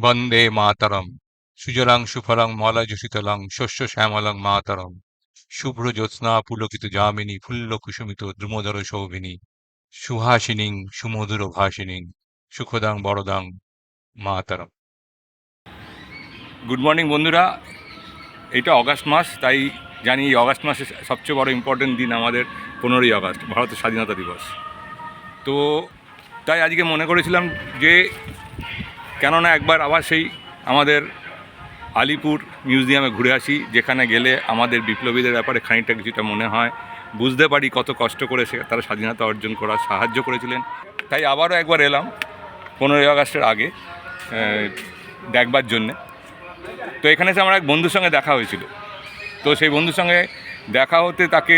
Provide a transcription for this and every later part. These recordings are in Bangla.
বন্দে মাতরম। সুজলাং সুফলাং মলয়জশীতলাং শস্য শ্যামলাং মাতরম। শুভ্র জ্যোৎস্না পুলকিত যামিনী ফুল্ল কুসুমিত দ্রুমদর শোভিনী। সুহাসিনীং সুমধুর ভাসিনীং সুখদাং বরদাং মাতরম। গুড মর্নিং বন্ধুরা। এটা অগাস্ট মাস, তাই জানি এই অগাস্ট মাসে সবচেয়ে বড় ইম্পর্টেন্ট দিন আমাদের পনেরোই আগস্ট ভারতের স্বাধীনতা দিবস। তো, তাই আজকে মনে করেছিলাম যে কেননা একবার আবার সেই আমাদের আলিপুর মিউজিয়ামে ঘুরে আসি, যেখানে গেলে আমাদের বিপ্লবীদের ব্যাপারে খানিকটা কিছুটা মনে হয়। বুঝতে পারি কত কষ্ট করে সে তারা স্বাধীনতা অর্জন করার সাহায্য করেছিলেন। তাই আবারও একবার এলাম পনেরোই আগস্টের আগে দেখবার জন্যে। তো এখানে এসে আমার এক বন্ধুর সঙ্গে দেখা হয়েছিল। তো সেই বন্ধুর সঙ্গে দেখা হতে তাকে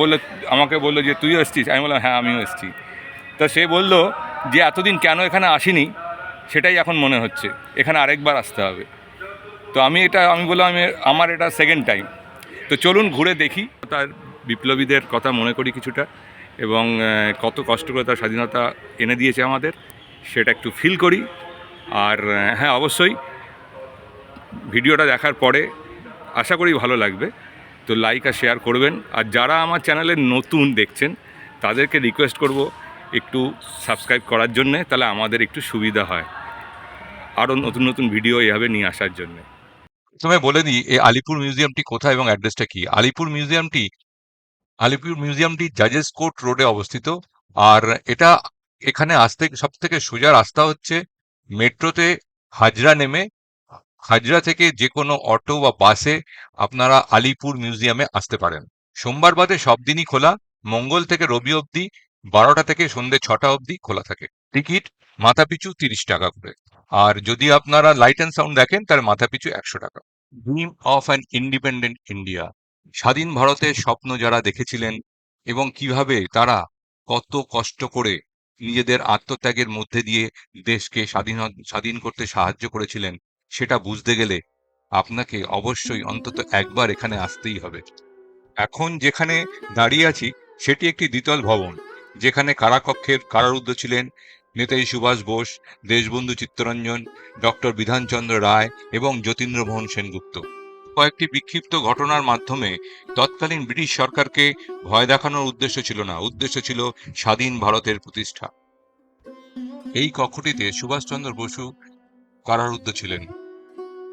বলল, আমাকে বলল যে, তুইও এসছিস? আমি বললাম হ্যাঁ আমিও এসছি। তো সে বলল যে, এতদিন কেন এখানে আসিনি? সেটাই এখন মনে হচ্ছে। এখানে আরেকবার আসতে হবে। তো আমি এটা, আমি বললাম, আমি, আমার এটা সেকেন্ড টাইম তো চলুন ঘুরে দেখি তার বিপ্লবীদের কথা মনে করি কিছুটা এবং কত কষ্ট করে তার স্বাধীনতা এনে দিয়েছে আমাদের, সেটা একটু ফিল করি। আর হ্যাঁ অবশ্যই ভিডিওটা দেখার পরে আশা করি ভালো লাগবে। তো লাইক আর শেয়ার করবেন। আর যারা আমার চ্যানেলে নতুন দেখছেন, তাদেরকে রিকোয়েস্ট করব একটু সাবস্ক্রাইব করার জন্যে, তাহলে আমাদের একটু সুবিধা হয়। আরও নতুন নতুন ভিডিও এভাবে নিয়ে আসার জন্যে। প্রথমে বলে দিই, এই আলিপুর মিউজিয়ামটি কোথায় এবং অ্যাড্রেসটা কি? আলিপুর মিউজিয়ামটি আলিপুর মিউজিয়ামটি জাজেস কোর্ট রোডে অবস্থিত। আর এটা এখানে আসতে সব থেকে সোজা রাস্তা হচ্ছে মেট্রোতে হাজরা নেমে, হাজরা থেকে যে কোনো অটো বা বাসে আপনারা আলিপুর মিউজিয়ামে আসতে পারেন। সোমবার বাদে সব দিনই খোলা, মঙ্গল থেকে রবি অবধি বারোটা থেকে সন্ধ্যে ছটা অবধি খোলা থাকে। টিকিট মাথাপিছু তিরিশ টাকা করে। আর যদি আপনারা লাইট অ্যান্ড সাউন্ড দেখেন তাহলে মাথাপিছু একশো টাকা। Dream of an independent India স্বাধীন ভারতের স্বপ্ন যারা দেখেছিলেন এবং কীভাবে তারা কত কষ্ট করে নিজেদের আত্মত্যাগের মধ্যে দিয়ে দেশকে স্বাধীন স্বাধীন করতে সাহায্য করেছিলেন, সেটা বুঝতে গেলে আপনাকে অবশ্যই অন্তত একবার এখানে আসতেই হবে। এখন যেখানে দাঁড়িয়ে আছি, সেটি একটি দ্বিতল ভবন। যেখানে কারাকক্ষের কারারুদ্ধ ছিলেন নেতাজি সুভাষ বোস, দেশবন্ধু চিত্তরঞ্জন, ডক্টর বিধানচন্দ্র রায় এবং যতীন্দ্রমোহন সেনগুপ্ত। কয়েকটি বিক্ষিপ্ত ঘটনার মাধ্যমে তৎকালীন ব্রিটিশ সরকারকে ভয় দেখানোর উদ্দেশ্য ছিল না, উদ্দেশ্য ছিল স্বাধীন ভারতের প্রতিষ্ঠা। এই কক্ষটিতে সুভাষচন্দ্র বসু কারারুদ্ধ ছিলেন।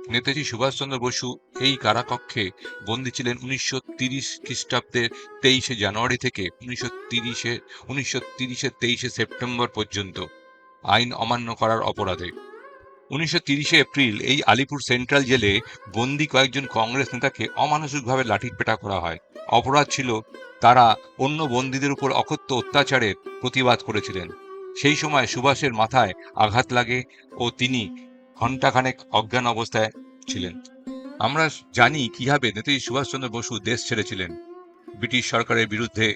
নেতাজি সুভাষচন্দ্র বসু এই কারাকক্ষে বন্দী ছিলেন উনিশশো তিরিশ খ্রিস্টাব্দের তেইশে জানুয়ারি থেকে উনিশশো তিরিশে, উনিশশো তিরিশের তেইশে সেপ্টেম্বর পর্যন্ত আইন অমান্য করার অপরাধে। উনিশশো তিরিশে এপ্রিল এই আলিপুর সেন্ট্রাল জেলে বন্দি কয়েকজন কংগ্রেস নেতাকে অমানসিকভাবে লাঠিপেটা করা হয়। অপরাধ ছিল তারা অন্য বন্দীদের উপর অকথ্য অত্যাচারের প্রতিবাদ করেছিলেন। সেই সময় সুভাষের মাথায় আঘাত লাগে ও তিনি ঘণ্টাখানেক অজ্ঞান অবস্থায় ছিলেন। আমরা জানি কীভাবে নেতাজি সুভাষচন্দ্র বসু দেশ ছেড়েছিলেন। ব্রিটিশ সরকারের বিরুদ্ধে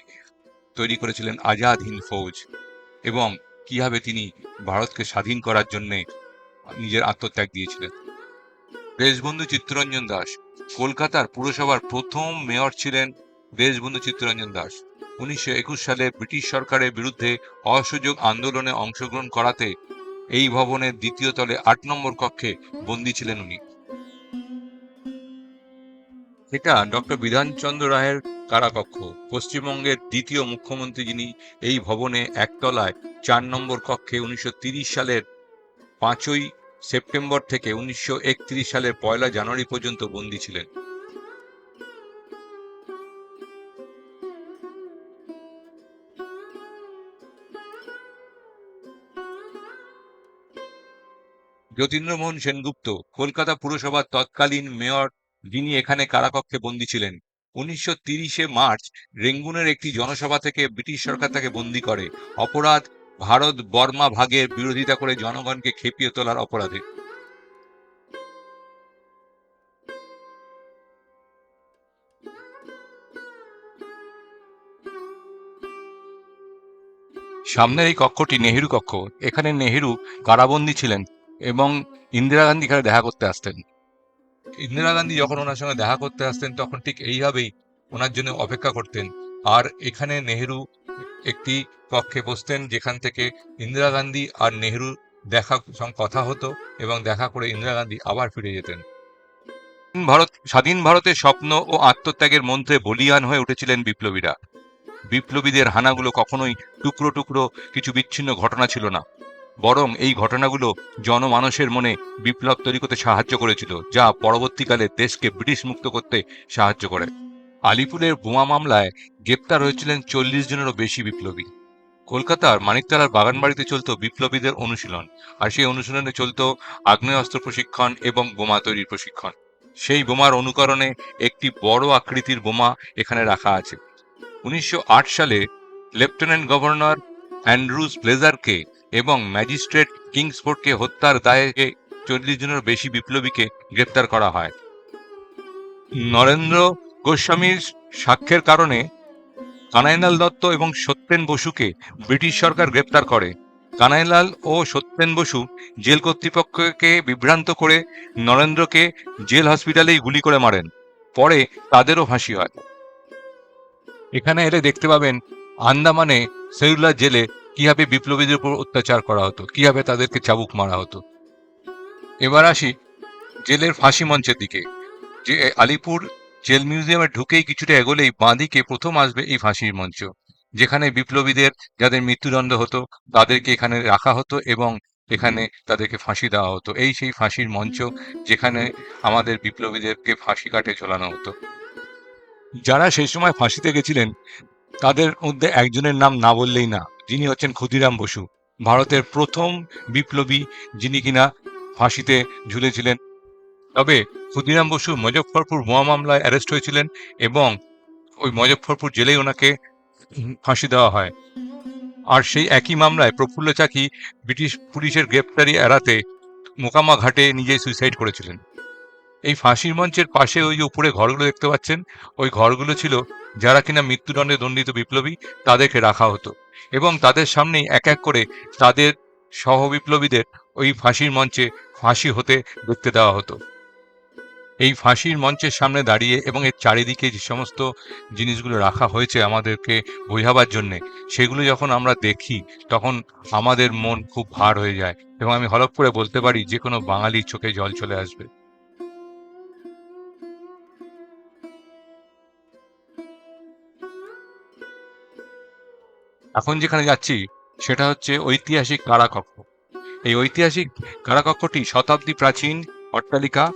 তৈরি করেছিলেন আজাদ হিন্দ ফৌজ এবং কীভাবে তিনি ভারতকে স্বাধীন করার জন্যে নিজের আত্মত্যাগ দিয়েছিলেন। দেশবন্ধু চিত্তরঞ্জন দাস, কলকাতার পুরসভার প্রথম মেয়র ছিলেন দেশবন্ধু চিত্তরঞ্জন দাস। উনিশশো একুশ সালে ব্রিটিশ সরকারের বিরুদ্ধে অসহযোগ আন্দোলনে অংশগ্রহণ করাতে এই ভবনের দ্বিতীয় তলে আট নম্বর কক্ষে বন্দী ছিলেন উনি। এটা ডক্টর বিধানচন্দ্র রায়ের কারাকক্ষ। পশ্চিমবঙ্গের দ্বিতীয় মুখ্যমন্ত্রী যিনি এই ভবনে একতলায় চার নম্বর কক্ষে উনিশশো সালের পাঁচই সেপ্টেম্বর থেকে উনিশশো একত্রিশ সালের পয়লা জানুয়ারি পর্যন্ত বন্দী ছিলেন। যতীন্দ্রমোহন সেনগুপ্ত, কলকাতা পুরসভার তৎকালীন মেয়র যিনি এখানে কারাকক্ষে বন্দী ছিলেন, উনিশশো তিরিশে মার্চ রেঙ্গুনের একটি জনসভা থেকে ব্রিটিশ সরকার তাকে বন্দী করে। অপরাধ, ভারত বর্মা ভাগের বিরোধিতা করে জনগণকে খেপিয়ে তোলার অপরাধে। সামনের এই কক্ষটি নেহেরু কক্ষ। এখানে নেহেরু কারাবন্দী ছিলেন। এবং ইন্দিরা গান্ধী এখানে দেখা করতে আসতেন। ইন্দিরা গান্ধী যখন ওনার সঙ্গে দেখা করতে আসতেন, তখন ঠিক এইভাবেই ওনার জন্য অপেক্ষা করতেন। আর এখানে নেহেরু একটি কক্ষে বসতেন, যেখান থেকে ইন্দিরা গান্ধী আর নেহেরু দেখা, সঙ্গে কথা হতো এবং দেখা করে ইন্দিরা গান্ধী আবার ফিরে যেতেন। ভারত, স্বাধীন ভারতের স্বপ্ন ও আত্মত্যাগের মন্ত্রে বলিয়ান হয়ে উঠেছিলেন বিপ্লবীরা। বিপ্লবীদের হানাগুলো কখনোই টুকরো টুকরো কিছু বিচ্ছিন্ন ঘটনা ছিল না। বরং এই ঘটনাগুলো জনমানসের মনে বিপ্লব তৈরি করতে সাহায্য করেছিল, যা পরবর্তীকালে দেশকে ব্রিটিশ মুক্ত করতে সাহায্য করে। আলিপুরের বোমা মামলায় গ্রেপ্তার হয়েছিলেন চল্লিশ জনেরও বেশি বিপ্লবী। কলকাতার মানিকতলার বাগানবাড়িতে চলতো বিপ্লবীদের অনুশীলন, আর সেই অনুশীলনে চলতো আগ্নেয়াস্ত্র প্রশিক্ষণ এবং বোমা তৈরির প্রশিক্ষণ। সেই বোমার অনুকরণে একটি বড় আকৃতির বোমা এখানে রাখা আছে। উনিশশো আট সালে লেফটেন্যান্ট গভর্নর অ্যান্ড্রুজ ব্লেজারকে এবং ম্যাজিস্ট্রেট কিংসফোর্ডকে হত্যার দায়ে চল্লিশ জনের বেশি বিপ্লবীকে গ্রেপ্তার করা হয়। নরেন্দ্র গোস্বামীর সাক্ষ্যের কারণে কানাইলাল দত্ত এবং সত্যেন বসুকে ব্রিটিশ সরকার গ্রেপ্তার করে। কানাইলাল ও সত্যেন বসু জেল কর্তৃপক্ষকে বিভ্রান্ত করে নরেন্দ্রকে জেল হসপিটালেই গুলি করে মারেন, পরে তাদেরও ফাঁসি হয়। এখানে এলে দেখতে পাবেন আন্দামানে সেলুলার জেলে কীভাবে বিপ্লবীদের উপর অত্যাচার করা হতো, কীভাবে তাদেরকে চাবুক মারা হতো। এবার আসি জেলের ফাঁসি মঞ্চের দিকে, যে আলিপুর জেল মিউজিয়ামে ঢুকেই কিছুটা এগোলেই বাঁদিকে প্রথম আসবে এই ফাঁসির মঞ্চ, যেখানে বিপ্লবীদের যাদের মৃত্যুদণ্ড হতো, তাদেরকে এখানে রাখা হতো এবং এখানে তাদেরকে ফাঁসি দেওয়া হতো। এই সেই ফাঁসির মঞ্চ যেখানে আমাদের বিপ্লবীদেরকে ফাঁসি কাটে ঝোলানো হতো। যারা সেই সময় ফাঁসিতে গেছিলেন, তাদের মধ্যে একজনের নাম না বললেই না। যিনি হচ্ছেন ক্ষুদিরাম বসু, ভারতের প্রথম বিপ্লবী যিনি কিনা ফাঁসিতে ঝুলেছিলেন। তবে ক্ষুদিরাম বসু মুজফ্ফরপুর বোমা মামলায় অ্যারেস্ট হয়েছিলেন এবং ওই মুজফ্ফরপুর জেলেই ওনাকে ফাঁসি দেওয়া হয়। আর সেই একই মামলায় প্রফুল্ল চাকি ব্রিটিশ পুলিশের গ্রেপ্তারি এড়াতে মোকামা ঘাটে নিজেই সুইসাইড করেছিলেন। এই ফাঁসির মঞ্চের পাশে ওই উপরে ঘরগুলো দেখতে পাচ্ছেন, ওই ঘরগুলো ছিল যারা কিনা মৃত্যুদণ্ডে দণ্ডিত বিপ্লবী, তাদেরকে রাখা হতো এবং তাদের সামনেই এক এক করে তাদের সহ বিপ্লবীদের ওই ফাঁসির মঞ্চে ফাঁসি হতে দেখতে দেওয়া হতো। এই ফাঁসির মঞ্চের সামনে দাঁড়িয়ে এবং এর চারিদিকে যে সমস্ত জিনিসগুলো রাখা হয়েছে আমাদেরকে বোঝাবার জন্যে, সেগুলো যখন আমরা দেখি, তখন আমাদের মন খুব ভার হয়ে যায় এবং আমি হলপ করে বলতে পারি যে কোনো বাঙালির চোখে জল চলে আসবে। এখন যেখানে যাচ্ছি, সেটা হচ্ছে ঐতিহাসিক কারাকক্ষ। এই ঐতিহাসিক কারাকক্ষটি শতাব্দী প্রাচীন অট্টালিকা,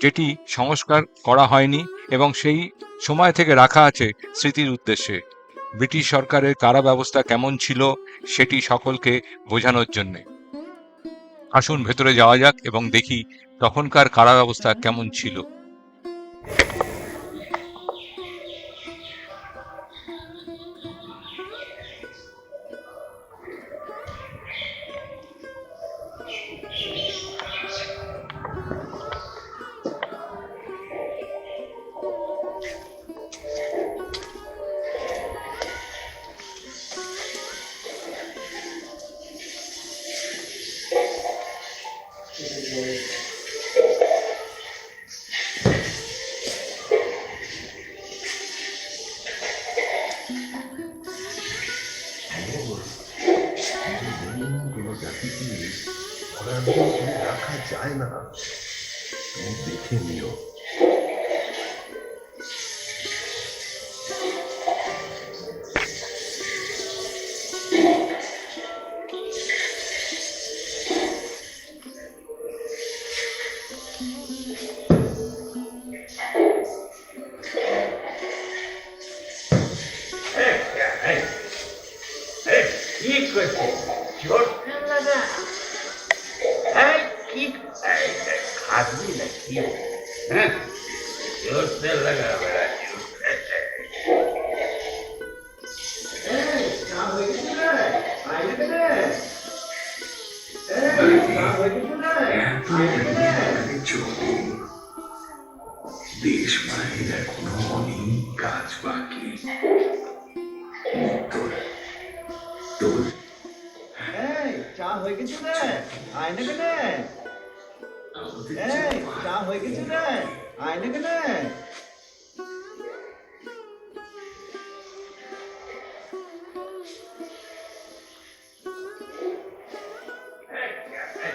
যেটি সংস্কার করা হয়নি এবং সেই সময় থেকে রাখা আছে স্মৃতির উদ্দেশ্যে। ব্রিটিশ সরকারের কারা ব্যবস্থা কেমন ছিল, সেটি সকলকে বোঝানোর জন্যে। আসুন ভেতরে যাওয়া যাক এবং দেখি তখনকার কারা ব্যবস্থা কেমন ছিল। হ্যাঁ লাগা বেড়া দেশ মায়ের এখনও অনেক কাজ বাকি তোর তোর চা হয়ে গেছে আয় না কেনে আমাদের এই চা হয়ে গেছে রে আয় না কেন Hey, hey, hey,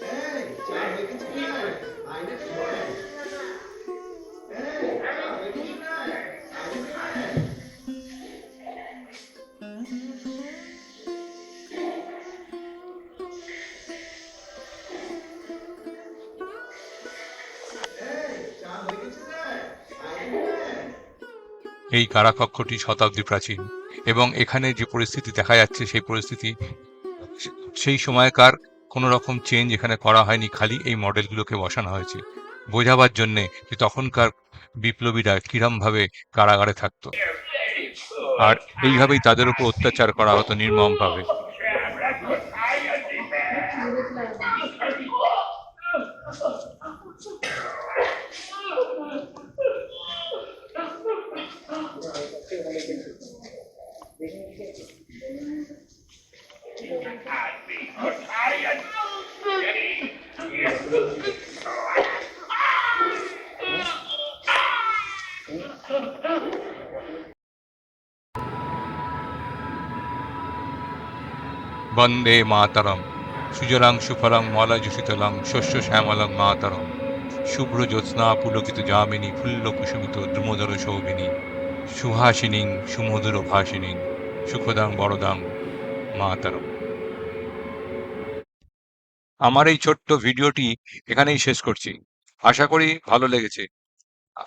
hey, hey, hey, hey, hey, hey, এই কারাকক্ষটি শতাব্দী প্রাচীন, এবং এখানে যে পরিস্থিতি দেখা যাচ্ছে, সেই পরিস্থিতি, সেই সময়কার কোনো রকম চেঞ্জ এখানে করা হয়নি, খালি এই মডেলগুলোকে বসানো হয়েছে। বোঝাবার জন্যে যে তখনকার বিপ্লবীরা কিরমভাবে কারাগারে থাকতো। আর এইভাবেই তাদের উপর অত্যাচার করা হতো নির্মমভাবে আমরা কোথায় আছি আমি কোথায় আছি বন্দে মাতরম। সুজলাং সুফলং মলযুষিতলং শস্য শ্যামলং মাতরম। শুভ্র জ্যোৎস্না পুলকিত যামিনী ফুল্ল কুসুমিত দ্রুমদর শোভিনী। সুহাসিনীং সুমধুর ভাসিনীং সুখদাং বরদাং মাতরম। আমার এই ছোট্ট ভিডিওটি এখানেই শেষ করছি। আশা করি ভালো লেগেছে।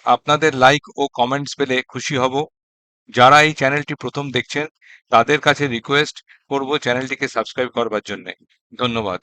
আপনাদের লাইক ও কমেন্টস পেলে খুশি হব। যারা এই চ্যানেলটি প্রথম দেখছেন তাদের কাছে রিকোয়েস্ট করব চ্যানেলটিকে সাবস্ক্রাইব করবার জন্যে। ধন্যবাদ।